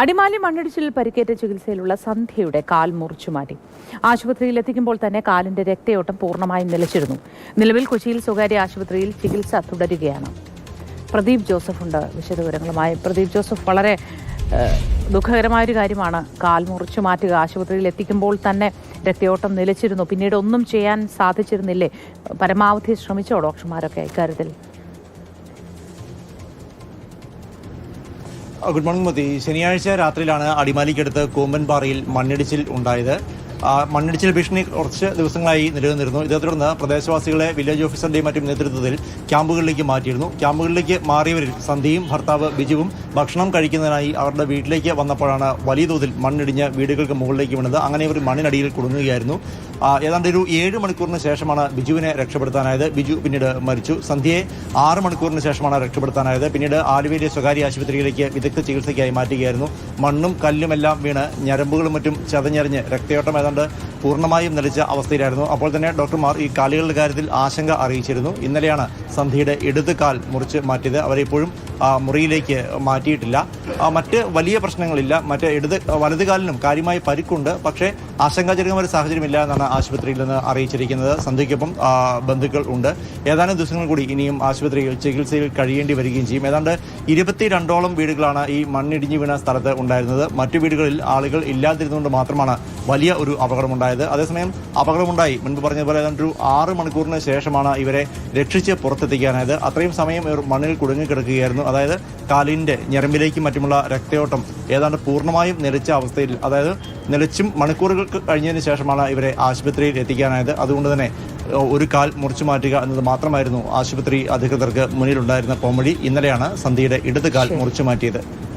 അടിമാലി മണ്ണിടിച്ചിൽ പരിക്കേറ്റ ചികിത്സയിലുള്ള സന്ധ്യയുടെ കാൽ മുറിച്ചു മാറ്റി ആശുപത്രിയിൽ എത്തിക്കുമ്പോൾ തന്നെ കാലിന്റെ രക്തയോട്ടം പൂർണമായും നിലച്ചിരുന്നു. നിലവിൽ കൊച്ചിയിൽ സ്വകാര്യ ആശുപത്രിയിൽ ചികിത്സ തുടരുകയാണ്. പ്രദീപ് ജോസഫ് ഉണ്ട്. വിശദവിവരങ്ങളുമായി പ്രദീപ് ജോസഫ് വളരെ ദുഃഖകരമായൊരു കാര്യമാണ്. കാൽ മുറിച്ചു മാറ്റുക. ആശുപത്രിയിൽ എത്തിക്കുമ്പോൾ തന്നെ രക്തയോട്ടം നിലച്ചിരുന്നു. പിന്നീട് ഒന്നും ചെയ്യാൻ സാധിച്ചിരുന്നില്ലേ? പരമാവധി ശ്രമിച്ചോ ഡോക്ടർമാരൊക്കെ ഇക്കാര്യത്തിൽ? Good morning Modi. ശനിയാഴ്ച രാത്രിയിലാണ് അടിമാലിക്കടുത്ത് കൂമ്പൻപാറയിൽ മണ്ണിടിച്ചിൽ ഉണ്ടായത്. മണ്ണിടിച്ചിൽ ഭീഷണി കുറച്ച് ദിവസങ്ങളായി നിലനിന്നിരുന്നു. ഇതേ തുടർന്ന് പ്രദേശവാസികളെ വില്ലേജ് ഓഫീസറുടെയും മറ്റും നേതൃത്വത്തിൽ ക്യാമ്പുകളിലേക്ക് മാറ്റിയിരുന്നു. ക്യാമ്പുകളിലേക്ക് മാറിയവരിൽ സന്ധ്യയും ഭർത്താവ് ബിജുവും ഭക്ഷണം കഴിക്കുന്നതിനായി അവരുടെ വീട്ടിലേക്ക് വന്നപ്പോഴാണ് വലിയ തോതിൽ മണ്ണിടിഞ്ഞ് വീടുകൾക്ക് മുകളിലേക്ക് വീണത്. അങ്ങനെ ഇവർ മണ്ണിനടിയിൽ കുടുങ്ങുകയായിരുന്നു. ഏതാണ്ട് ഒരു ഏഴ് മണിക്കൂറിന് ശേഷമാണ് ബിജുവിനെ രക്ഷപ്പെടുത്താനായത്. ബിജു പിന്നീട് മരിച്ചു. സന്ധ്യയെ ആറ് മണിക്കൂറിന് ശേഷമാണ് രക്ഷപ്പെടുത്താനായത്. പിന്നീട് ആലുവയിലെ സ്വകാര്യ ആശുപത്രിയിലേക്ക് വിദഗ്ധ ചികിത്സയ്ക്കായി മാറ്റുകയായിരുന്നു. മണ്ണും കല്ലുമെല്ലാം വീണ് ഞരമ്പുകളും മറ്റും ചതഞ്ഞറിഞ്ഞ് രക്തയോട്ടം ഏതാണ്ട് പൂർണമായും നിലച്ച അവസ്ഥയിലായിരുന്നു. അപ്പോൾ തന്നെ ഡോക്ടർമാർ ഈ കാലുകളുടെ കാര്യത്തിൽ ആശങ്ക അറിയിച്ചിരുന്നു. ഇന്നലെയാണ് സന്ധ്യയുടെ ഇടത് കാൽ മുറിച്ച് മാറ്റിയത്. അവരെപ്പോഴും ആ, മുറിയിലേക്ക് മാറ്റിയിട്ടില്ല. മറ്റ് വലിയ പ്രശ്നങ്ങളില്ല. മറ്റ് ഇടത് വലത് കാലിനും കാര്യമായ പരിക്കുണ്ട്. പക്ഷേ ആശങ്കാജനകമായ ഒരു സാഹചര്യമില്ല എന്നാണ് ആശുപത്രിയിൽ നിന്ന് അറിയിച്ചിരിക്കുന്നത്. സന്ധ്യയ്ക്കൊപ്പം ബന്ധുക്കൾ ഉണ്ട്. ഏതാനും ദിവസങ്ങൾ കൂടി ഇനിയും ആശുപത്രിയിൽ ചികിത്സയിൽ കഴിയേണ്ടി വരികയും ചെയ്യും. ഏതാണ്ട് ഇരുപത്തിരണ്ടോളം വീടുകളാണ് ഈ മണ്ണിടിഞ്ഞു വീണ സ്ഥലത്ത് ഉണ്ടായിരുന്നത്. മറ്റു വീടുകളിൽ ആളുകൾ ഇല്ലാതിരുന്നുകൊണ്ട് മാത്രമാണ് വലിയ ഒരു അപകടമുണ്ടായത് അതേസമയം അപകടമുണ്ടായി. മുൻപ് പറഞ്ഞതുപോലെ ഒരു ആറ് മണിക്കൂറിന് ശേഷമാണ് ഇവരെ രക്ഷിച്ച് പുറത്തെത്തിക്കാനായത്. അത്രയും സമയം ഇവർ മണ്ണിൽ കുടുങ്ങിക്കിടക്കുകയായിരുന്നു അതായത് കാലിന്റെ ഞരമ്പിലേക്കും മറ്റുമുള്ള രക്തയോട്ടം ഏതാണ്ട് പൂർണമായും നിലച്ച അവസ്ഥയിൽ അതായത് നിലച്ചും മണിക്കൂറുകൾക്ക് കഴിഞ്ഞതിന് ശേഷമാണ് ഇവരെ ആശുപത്രിയിൽ എത്തിക്കാനായത്. അതുകൊണ്ട് തന്നെ ഒരു കാൽ മുറിച്ചു മാറ്റുക എന്നത് മാത്രമായിരുന്നു ആശുപത്രി അധികൃതർക്ക് മുന്നിലുണ്ടായിരുന്ന കോമഡി. ഇന്നലെയാണ് സന്ധ്യയുടെ ഇടത് കാൽ മുറിച്ചു മാറ്റിയത്.